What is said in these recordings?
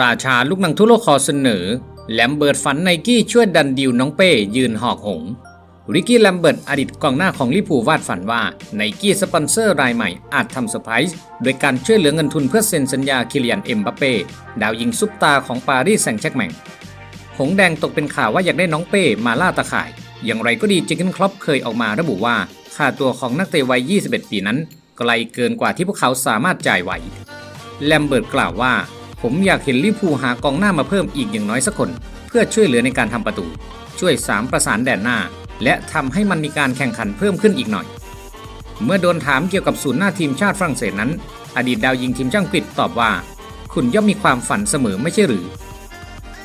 ราชาลูกหนังทั่วโลกขอเสนอ แลมเบิร์ตฝันไนกี้ช่วยดันดิวน้องเป้ยืนหอกหง ริกกี้แลมเบิร์ตอดีตกองหน้าของลิเวอร์พูวาดฝันว่าไนกี้สปอนเซอร์รายใหม่อาจทำเซอร์ไพรส์โดยการช่วยเหลือเงินทุนเพื่อเซ็นสัญญาคิเลียนเอ็มบัปเป้ดาวยิงซุปตาของปารีสแซงต์แชร์กแมงหงแดงตกเป็นข่าวว่าอยากได้น้องเป้มาล่าตะข่าย อย่างไรก็ดีเจเกนครอปเคยออกมาระบุว่าค่าตัวของนักเตะวัย 21 ปีนั้นไกลเกินกว่าที่พวกเขาสามารถจ่ายไหวแลมเบิร์ตกล่าวว่า ผมอยากเห็นลิพูหากองหน้ามาเพิ่มอีกอย่างน้อยสักคน เพื่อช่วยเหลือในการทำประตู ช่วยสามประสานแดนหน้า และทำให้มันมีการแข่งขันเพิ่มขึ้นอีกหน่อย เมื่อโดนถามเกี่ยวกับศูนย์หน้าทีมชาติฝรั่งเศสนั้น อดีตดาวยิงทีมชาติอังกฤษตอบว่า คุณย่อมมีความฝันเสมอไม่ใช่หรือ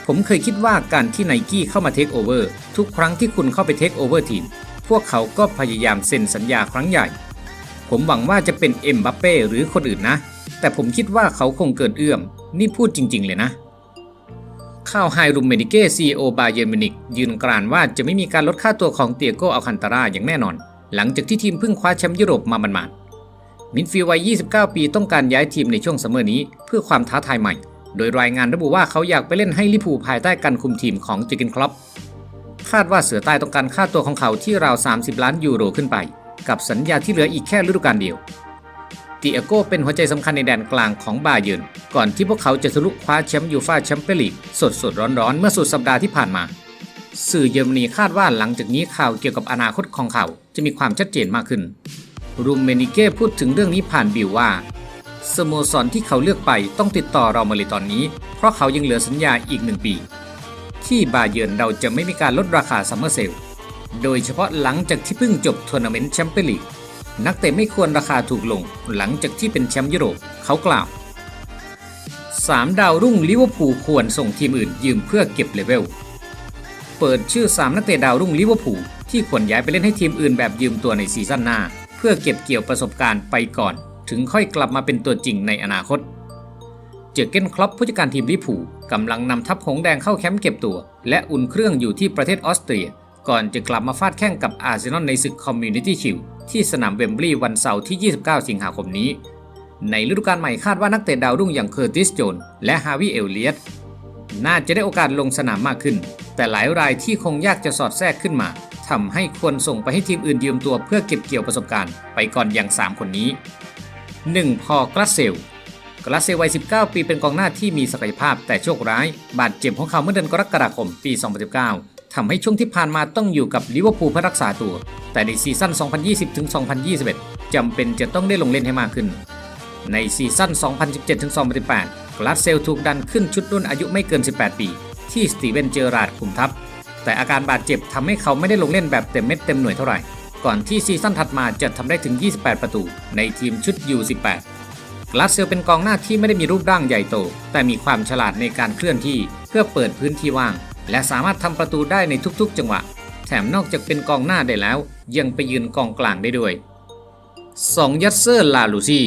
ผมเคยคิดว่าการที่ไนกี้เข้ามาเทคโอเวอร์ทุกครั้งที่คุณเข้าไปเทคโอเวอร์ทีมพวกเขาก็พยายามเซ็นสัญญาครั้งใหญ่ ผมหวังว่าจะเป็นเอ็มบัปเป้หรือคนอื่นนะ แต่ผมคิดว่าเขาคงเกินเอื้อม นี่พูดจริง ๆ เลยนะข่าวไฮรูมเมดิเก้ซีโอบาเยอร์มินิกยืนกรานว่าจะไม่มีการลดค่าตัวของเตียโกอัลคันตาราอย่างแน่นอน หลังจากที่ทีมเพิ่งคว้าแชมป์ยุโรปมามันมาดมิดฟิวัย 29 ปีต้องการย้ายทีมในช่วงซัมเมอร์นี้เพื่อความท้าทายใหม่ โดยรายงานระบุว่าเขาอยากไปเล่นให้ลิพูภายใต้การคุมทีมของจอร์เกนคลอปคาดว่าเสือใต้ต้องการค่าตัวของเขาที่ราว 30 ล้านยูโรขึ้นไป กับสัญญาที่เหลืออีกแค่ฤดูกาลเดียว ติอาโกเป็นหัวใจสำคัญในแดนกลางของบาเยิร์นก่อนที่พวกเขาจะทะลุคว้าแชมป์ยูฟ่าแชมเปี้ยนลีกสดสดๆร้อนๆ เมื่อสุดสัปดาห์ที่ผ่านมา สื่อเยอรมนีคาดว่าหลังจากนี้ข่าวเกี่ยวกับอนาคตของเขาจะมีความชัดเจนมากขึ้นรูมเมนิเก้พูดถึงเรื่องนี้ผ่านบิวว่าสโมสรที่เขาเลือกไปต้องติดต่อเรามาเลยตอนนี้ เพราะเขายังเหลือสัญญาอีกหนึ่งปี ที่บาเยิร์นเราจะไม่มีการลดราคาซัมเมอร์เซลโดยเฉพาะหลังจากที่เพิ่งจบทัวร์นาเมนต์แชมเปี้ยนลีก นักเตะไม่ควรราคาถูกลงหลังจากที่เป็นแชมป์ยุโรปเขากล่าว 3 ดาวรุ่งลิเวอร์พูลควรส่งทีมอื่นยืมเพื่อเก็บเลเวล เปิดชื่อ 3 นักเตะดาวรุ่งลิเวอร์พูลที่ควรย้ายไปเล่นให้ทีมอื่นแบบยืมตัวในซีซั่นหน้า เพื่อเก็บเกี่ยวประสบการณ์ไปก่อน ถึงค่อยกลับมาเป็นตัวจริงในอนาคต เจอเกนคล็อปผู้จัดการทีมลิเวอร์พูลกำลังนำทัพหงแดงเข้าแคมป์เก็บตัว และอุ่นเครื่องอยู่ที่ประเทศออสเตรีย ก่อนจะกลับมาฟาดแข่งกับอาร์เซนอลในศึกคอมมูนิตี้ชิล ที่สนามเวมบลีย์วันเสาร์ที่ 29 สิงหาคมนี้ ในฤดูกาลใหม่คาดว่านักเตะดาวรุ่งอย่างเคอร์ติสโจนและฮาวิเอลเลียตน่าจะได้โอกาสลงสนามมากขึ้น แต่หลายรายที่คงยากจะสอดแทรกขึ้นมาทำให้ควรส่งไปให้ทีมอื่นยืมตัวเพื่อเก็บเกี่ยวประสบการณ์ไปก่อนอย่าง 3 คนนี้ 1. พอกรัสเซลกราเซลวัย 19 ปีเป็นกองหน้าที่มีศักยภาพแต่โชคร้าย บาดเจ็บของเขาเมื่อเดือนกรกฎาคมปี 2019 ทำให้ช่วงที่ผ่านมาต้องอยู่กับลิเวอร์พูลเพื่อรักษาตัว แต่ในซีซั่น 2020-2021 จำเป็นจะต้องได้ลงเล่นให้มากขึ้น ในซีซั่น 2017-2018กราสเซลถูกดันขึ้นชุดรุ่นอายุไม่เกิน 18 ปี ที่สตีเวนเจอราร์ดคุมทัพ แต่อาการบาดเจ็บทำให้เขาไม่ได้ลงเล่นแบบเต็มเม็ดเต็มหน่วยเท่าไหร่ ก่อนที่ซีซั่นถัดมาจะทำได้ถึง 28 ประตู ในทีมชุด U18 กลาสเซลเป็นกองหน้าที่ไม่ได้มีรูปร่างใหญ่โต แต่มีความฉลาดในการเคลื่อนที่เพื่อเปิดพื้นที่ว่าง และสามารถทำประตูได้ในทุกๆ จังหวะ แถมนอกจากเป็นกองหน้าได้แล้ว ยังไปยืนกองกลางได้ด้วย 2. ยัตเซอร์ลาลูซี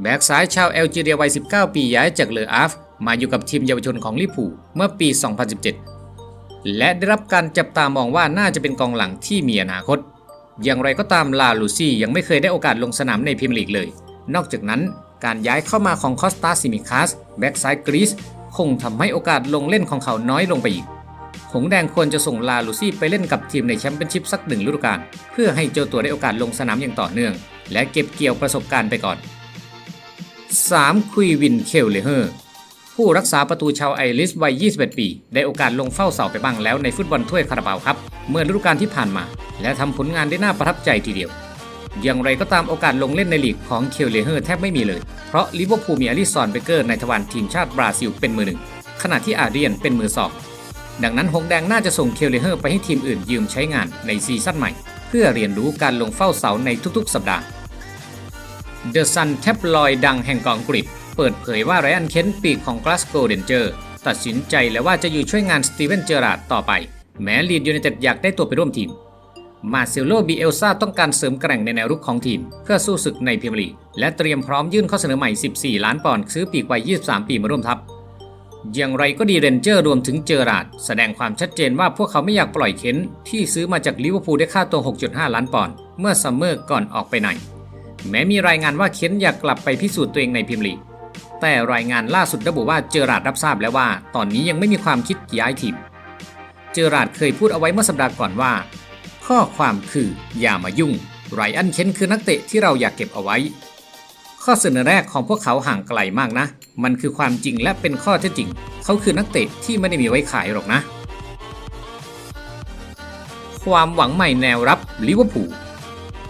แบ็กซ้ายชาวแอลจีเรียวัย 19 ปีย้ายจากเลออาฟ มาอยู่กับทีมเยาวชนของลิเวอร์พูเมื่อปี 2017 และได้รับการจับตามองว่าน่าจะเป็นกองหลังที่มีอนาคต อย่างไรก็ตามลาลูซี่ยังไม่เคยได้โอกาสลงสนามในพรีเมียร์ลีกเลย นอกจากนั้นการย้ายเข้ามาของคอสตาซิมิคัสแบ็กซ้ายกรีซคงทำให้โอกาสลงเล่นของเขาน้อยลงไปอีก หงแดงควรจะส่งลาลูซี่ไปเล่นกับทีมในแชมเปี้ยนชิพสักหนึ่งฤดูกาลเพื่อให้เจ้าตัวได้โอกาสลงสนามอย่างต่อเนื่อง และเก็บเกี่ยวประสบการณ์ไปก่อน 3. คุยวินเคลเลเฮอร์ผู้รักษาประตูชาวไอริสวัย 21 ปี ได้โอกาสลงเฝ้าเสาไปบ้างแล้วในฟุตบอลถ้วยคาราบาวครับ เมื่อฤดูกาลที่ผ่านมา และทำผลงานได้น่าประทับใจทีเดียว อย่างไรก็ตามโอกาสลงเล่นในลีกของเคลเลเฮอร์แทบไม่มีเลย เพราะลิเวอร์พูลมีอลิซอนเบเกอร์ในทวารทีมชาติบราซิลเป็นมือหนึ่งขณะที่อาเรียนเป็นมือสอง ดังนั้นหงแดงน่าจะส่งเคลเลเฮอร์ไปให้ทีมอื่นยืมใช้งานในซีซั่นใหม่ เพื่อเรียนรู้การลงเฝ้าเสาในทุกๆ สัปดาห์เดอะซันแทบลอยดังแห่งกองกฤษเปิดเผยว่าไรอันเคนปีกของกลาสโกเดนเจอร์ตัดสินใจแล้วว่าจะอยู่ช่วยงานสตีเวนเจอราดต่อไป แม้ลีดยูไนเต็ดอยากได้ตัวไปร่วมทีม มาเซโลบีเอลซาต้องการเสริมแกร่งในแนวรุกของทีม เพื่อสู้ศึกในพรีเมียร์ลีกและเตรียมพร้อมยื่นข้อเสนอใหม่ 14 ล้านปอนด์ซื้อปีกวัย 23 ปีมาร่วมทัพ อย่างไรก็ดีเรนเจอร์รวมถึงเจอราดแสดงความชัดเจนว่าพวกเขาไม่อยากปล่อยเค้นที่ซื้อมาจากลิเวอร์พูลได้ค่าตัว 6.5 ล้านปอนด์เมื่อซัมเมอร์ก่อนออกไปไหน แม้มีรายงานว่าเค้นอยากกลับไปพิสูจน์ตัวเองในพรีเมียร์ลีแต่รายงานล่าสุดระบุว่าเจอราดรับทราบแล้วว่า ตอนนี้ยังไม่มีความคิดย้ายทีมเจอราดเคยพูดเอาไว้เมื่อสัปดาห์ก่อนว่า ข้อความคืออย่ามายุ่งไรอันเคนคือนักเตะที่เราอยากเก็บเอาไว้ ข้อเสนอแรกของพวกเขาห่างไกลมากนะ มันคือความจริงและเป็นข้อเท็จจริง เขาคือนักเตะที่ไม่ได้มีไว้ขายหรอกนะ ความหวังใหม่แนวรับลิเวอร์พูล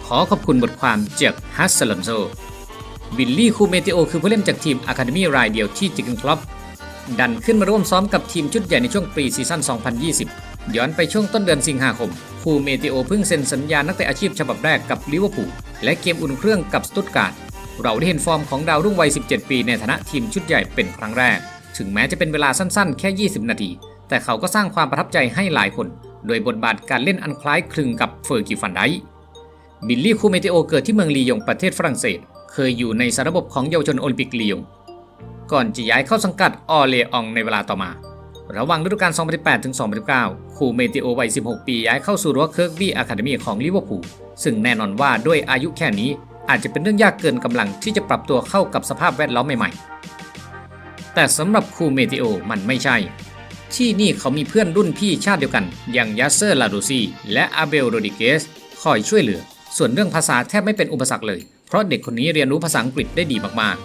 ขอขอบคุณบทความจากฮัสซลอนโซวิลลี่คูเมติโอคือผู้เล่นจากทีมอะคาเดมี่รายเดียวที่จิกนคลับดันขึ้นมาร่วมซ้อมกับทีมชุดใหญ่ในช่วงปีซีซั่น 2020 ย้อนไปช่วงต้นเดือนสิงหาคม คูเมติโอเพิ่งเซ็นสัญญานักเตะอาชีพฉบับแรกกับลิเวอร์พูลและเกมอุ่นเครื่องกับสตุตการ์ด เราได้เห็นฟอร์มของดาวรุ่งวัย 17 ปีในฐานะทีมชุดใหญ่เป็นครั้งแรก ถึงแม้จะเป็นเวลาสั้นๆ แค่ 20 นาที แต่เขาก็สร้างความประทับใจให้หลายคน โดยบทบาทการเล่นอันคล้ายคลึงกับเฟอร์กิฟันไดบิลลี่คูเมติโอเกิดที่เมืองลียงประเทศฝรั่งเศส เคยอยู่ในสารระบบของเยาวชนโอลิมปิกลียง ก่อนจะย้ายเข้าสังกัดออเลอองในเวลาต่อมา ระหว่างฤดูกาล 2018 ถึง 2019 คูเมติโอวัย 16 ปีย้ายเข้าสู่รั้วเคิร์กบี้อะคาเดมีของลิเวอร์พูล ซึ่งแน่นอนว่าด้วยอายุแค่นี้ อาจจะเป็นเรื่องยากเกินกำลังที่จะปรับตัวเข้ากับสภาพแวดล้อมใหม่ๆ แต่สำหรับครูเมติโอมันไม่ใช่ ที่นี่เขามีเพื่อนรุ่นพี่ชาติเดียวกัน อย่างยัสเซอร์ลาดูซีและอาเบลโรดิเกสคอยช่วยเหลือ ส่วนเรื่องภาษาแทบไม่เป็นอุปสรรคเลย เพราะเด็กคนนี้เรียนรู้ภาษาอังกฤษได้ดีมาก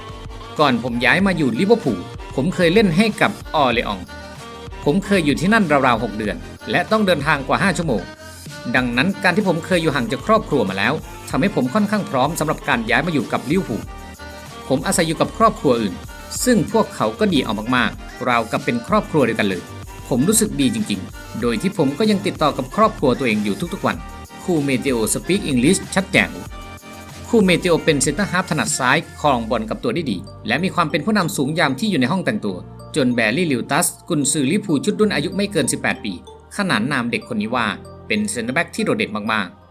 ๆ ก่อนผมย้ายมาอยู่ลิเวอร์พูลผมเคยเล่นให้กับออเลออง ผมเคยอยู่ที่นั่นราวๆ6เดือน และต้องเดินทางกว่า 5 ชั่วโมง ดังนั้นการที่ผมเคยอยู่ห่างจากครอบครัวมาแล้ว ทำให้ผมค่อนข้างพร้อมสำหรับการย้ายมาอยู่กับลิวพูผมอาศัยอยู่กับครอบครัวอื่น ซึ่งพวกเขาก็ดีเอามากๆ ราวกับเป็นครอบครัวเดียวกันเลย ผมรู้สึกดีจริงๆ โดยที่ผมก็ยังติดต่อกับครอบครัวตัวเองอยู่ทุกๆวัน คูเมเตโอสปีกอังกฤษชัดแจ๋วคูเมเตโอเป็นเซนเตอร์ฮาร์ฟถนัดซ้ายครองบอลกับตัวได้ดี และมีความเป็นผู้นำสูงยามที่อยู่ในห้องแต่งตัว จนแบร์รี่ลิวตัส กุนซือลิพูชุดรุ่นอายุไม่เกิน 18 ปี ขนานนามเด็กคนนี้ว่า เป็นเซนเตอร์แบ็กที่โดดเด่นมากๆ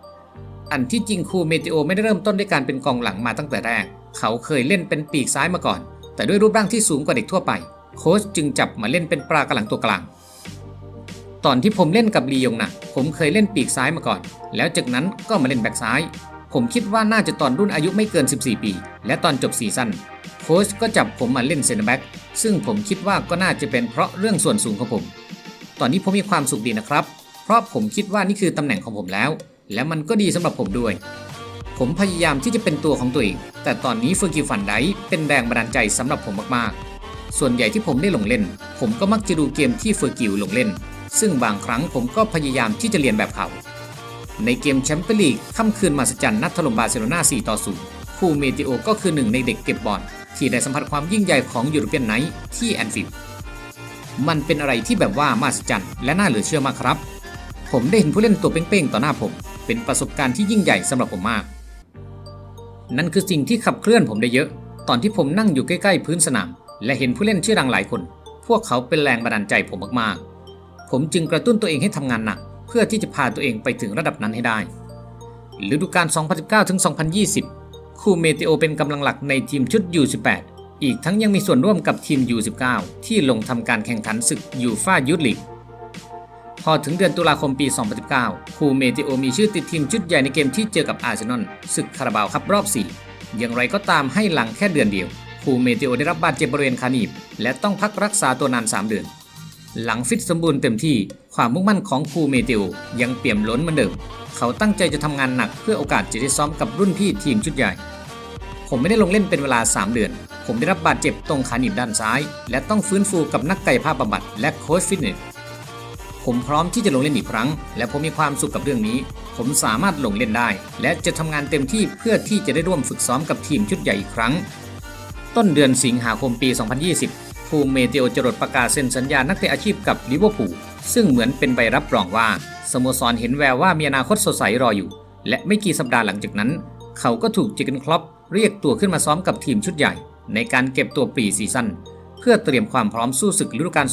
อันที่จริงคูเมเตโอไม่ได้เริ่มต้นด้วยการเป็นกองหลังมาตั้งแต่แรก เขาเคยเล่นเป็นปีกซ้ายมาก่อน แต่ด้วยรูปร่างที่สูงกว่าเด็กทั่วไป โค้ชจึงจับมาเล่นเป็นปลากระหลังตัวกลาง ตอนที่ผมเล่นกับลียงนะผมเคยเล่นปีกซ้ายมาก่อน แล้วจากนั้นก็มาเล่นแบ็กซ้าย ผมคิดว่าน่าจะตอนรุ่นอายุไม่เกิน 14 ปี และตอนจบซีซั่นโค้ชก็จับผมมาเล่นเซนแบ็กซึ่งผมคิดว่าก็น่าจะเป็นเพราะเรื่องส่วนสูงของผม ตอนนี้ผมมีความสุขดีนะครับ เพราะผมคิดว่านี่คือตำแหน่งของผมแล้ว และมันก็ดีสำหรับผมด้วย ผมพยายามที่จะเป็นตัวของตัวเอง แต่ตอนนี้เฟอร์กิฟันไดเป็นแรงบันดาลใจสำหรับผมมากๆ ส่วนใหญ่ที่ผมได้ลงเล่น ผมก็มักจะดูเกมที่เฟอร์กิวลงเล่น ซึ่งบางครั้งผมก็พยายามที่จะเรียนแบบเขา ในเกมแชมเปี้ยนลีกค่ำคืนมหัศจรรย์นัดถล่มบาร์เซโลนา4ต่อ0คูเมติโอก็คือหนึ่งในเด็กเก็บบอลที่ได้สัมผัสความยิ่งใหญ่ของยูโรเปียนไนท์ที่แอนฟิลด์มันเป็นอะไรที่แบบว่ามหัศจรรย์และน่าเหลือเชื่อมากครับ ผมได้เห็นผู้เล่นตัวเป้งๆ ต่อหน้าผม เป็นประสบการณ์ที่ยิ่งใหญ่สำหรับผมมาก นั่นคือสิ่งที่ขับเคลื่อนผมได้เยอะ ตอนที่ผมนั่งอยู่ใกล้ๆพื้นสนาม และเห็นผู้เล่นชื่อดังหลายคน พวกเขาเป็นแรงบันดาลใจผมมากๆ ผมจึงกระตุ้นตัวเองให้ทำงานหนัก เพื่อที่จะพาตัวเองไปถึงระดับนั้นให้ได้ฤดูกาล 2019ถึง2020 คูเมติโอเป็นกำลังหลักในทีมชุด U18 อีกทั้งยังมีส่วนร่วมกับทีม U19 ที่ลงทำการแข่งขันศึกยูฟายุทลีก พอถึงเดือนตุลาคมปี 2019 คูเมติโอมีชื่อติดทีมชุดใหญ่ในเกมที่เจอกับอาร์เซนอลศึกคาราบาวครับรอบ 4 อย่างไรก็ตามให้หลังแค่เดือนเดียว คูเมติโอได้รับบาดเจ็บบริเวณขานีบ และต้องพักรักษาตัวนาน 3 เดือน หลังฟิตสมบูรณ์เต็มที่ความมุ่งมั่นของคูเมติโอยังเปี่ยมล้นเหมือนเดิม เขาตั้งใจจะทำงานหนักเพื่อโอกาสจะได้ซ้อมกับรุ่นพี่ทีมชุดใหญ่ ผมไม่ได้ลงเล่นเป็นเวลา 3 เดือน ผมได้รับบาดเจ็บตรงขาหนีบด้านซ้าย และต้องฟื้นฟูกับนักกายภาพบำบัดและโค้ชฟิตเนส ผมพร้อมที่จะลงเล่นอีกครั้ง และผมมีความสุขกับเรื่องนี้ ผมสามารถลงเล่นได้ และจะทำงานเต็มที่เพื่อที่จะได้ร่วมฝึกซ้อมกับทีมชุดใหญ่อีกครั้ง ต้นเดือนสิงหาคมปี 2020 ภูเมเตโอจรดประกาศเซ็นสัญญานักเตะอาชีพกับลิเวอร์พูลซึ่งเหมือนเป็นใบรับรองว่าสโมสรเห็นแววว่ามีอนาคตสดใสรออยู่ และไม่กี่สัปดาห์หลังจากนั้น เขาก็ถูกจิกเกนคลอปเรียกตัวขึ้นมาซ้อมกับทีมชุดใหญ่ ในการเก็บตัวปรีซีซั่นเพื่อเตรียมความพร้อมสู้ศึกฤดูกาล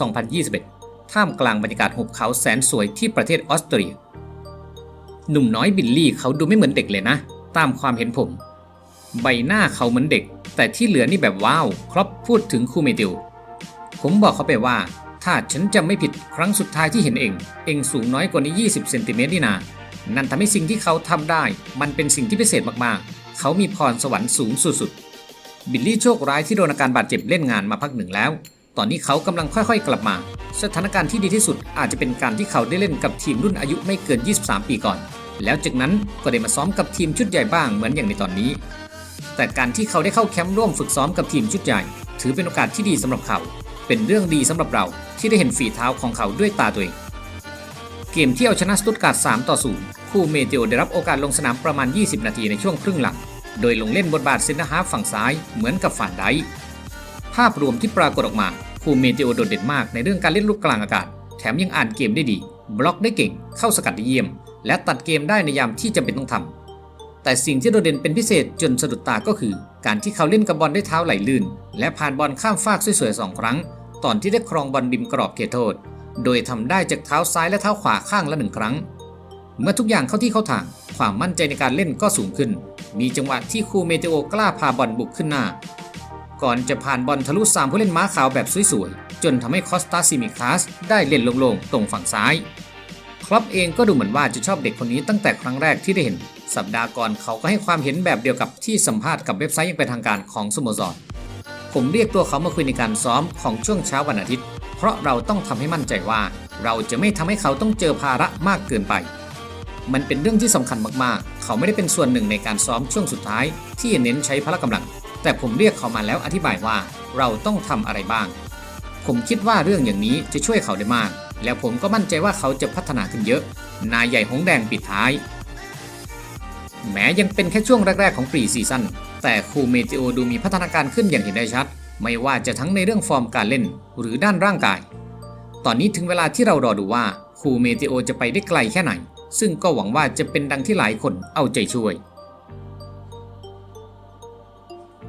2020-2021 ท่ามกลางบรรยากาศหุบเขาแสนสวยที่ประเทศออสเตรีย หนุ่มน้อยบิลลี่เขาดูไม่เหมือนเด็กเลยนะ ตามความเห็นผม ใบหน้าเขาเหมือนเด็ก แต่ที่เหลือนี่แบบว้าว ครอปพูดถึงคูเมติลผมบอกเขาไปว่า ถ้าฉันจำไม่ผิดครั้งสุดท้ายที่เห็นเอง เองสูงน้อยกว่านี้ 20 เซนติเมตรนี่นา นั่นทำให้สิ่งที่เขาทำได้ มันเป็นสิ่งที่พิเศษมากๆ เขามีพรสวรรค์สูงสุดๆบิลลี่โชคร้ายที่โดนอาการบาดเจ็บเล่นงานมาพักหนึ่งแล้ว ตอนนี้เขากำลังค่อยๆ กลับมา สถานการณ์ที่ดีที่สุดอาจจะเป็นการที่เขาได้เล่นกับทีมรุ่นอายุไม่เกิน 23 ปีก่อน แล้วจากนั้นก็ได้มาซ้อมกับทีมชุดใหญ่บ้างเหมือนอย่างในตอนนี้ แต่การที่เขาได้เข้าแคมป์ร่วมฝึกซ้อมกับทีมชุดใหญ่ ถือเป็นโอกาสที่ดีสำหรับเขา เป็นเรื่องดีสำหรับเราที่ได้เห็นฝีเท้าของเขาด้วยตาตัวเอง เกมที่เอาชนะสตุตการ์ด3ต่อ0คู่เมเทโอได้รับโอกาสลงสนามประมาณ 20 นาทีในช่วงครึ่งหลัง โดยลงเล่นบทบาทเซนเตอร์ฮาฟฝั่งซ้ายเหมือนกับฝ่านไดภาพรวมที่ปรากฏออกมา คู่เมเทโอโดดเด่นมากในเรื่องการเล่นลูกกลางอากาศ แถมยังอ่านเกมได้ดี บล็อกได้เก่ง เข้าสกัดได้เยี่ยม และตัดเกมได้ในยามที่จำเป็นต้องทำแต่สิ่งที่โดดเด่นเป็นพิเศษจนสะดุดตาก็คือ การที่เขาเล่นกับบอลด้วยเท้าไหลลื่น และผ่านบอลข้ามฟากสวยๆสองครั้ง ตอนที่ได้ครองบอลริมกรอบเขตโทษ โดยทำได้จากเท้าซ้ายและเท้าขวาข้างละหนึ่งครั้ง เมื่อทุกอย่างเข้าที่เข้าทาง ความมั่นใจในการเล่นก็สูงขึ้น มีจังหวะที่คูเมเตโอกล้าพาบอลบุกขึ้นหน้า ก่อนจะผ่านบอลทะลุสามผู้เล่นม้าขาวแบบสวยๆ จนทำให้คอสตาซิมิคาสได้เล่นโล่งๆ ตรงฝั่งซ้ายครอปเองก็ดูเหมือนว่าจะชอบเด็กคนนี้ตั้งแต่ครั้งแรกที่ได้เห็น สัปดาห์ก่อนเขาก็ให้ความเห็นแบบเดียวกับที่สัมภาษณ์กับเว็บไซต์ยังเป็นทางการของสโมสร ผมเรียกตัวเขามาคุยในการซ้อมของช่วงเช้าวันอาทิตย์ เพราะเราต้องทำให้มั่นใจว่า เราจะไม่ทำให้เขาต้องเจอภาระมากเกินไปมันเป็นเรื่องที่สำคัญมากๆ เขาไม่ได้เป็นส่วนหนึ่งในการซ้อมช่วงสุดท้าย ที่เน้นใช้พละกำลัง แต่ผมเรียกเขามาแล้วอธิบายว่าเราต้องทำอะไรบ้าง ผมคิดว่าเรื่องอย่างนี้จะช่วยเขาได้มาก แล้วผมก็มั่นใจว่าเขาจะพัฒนาขึ้นเยอะ นายใหญ่หงแดงปิดท้าย แม้ยังเป็นแค่ช่วงแรก ๆ ของปรีซีซั่นแต่คูเมติโอดูมีพัฒนาการขึ้นอย่างเห็นได้ชัด ไม่ว่าจะทั้งในเรื่องฟอร์มการเล่นหรือด้านร่างกาย ตอนนี้ถึงเวลาที่เรารอดูว่าคูเมติโอจะไปได้ไกลแค่ไหน ซึ่งก็หวังว่าจะเป็นดังที่หลายคนเอาใจช่วย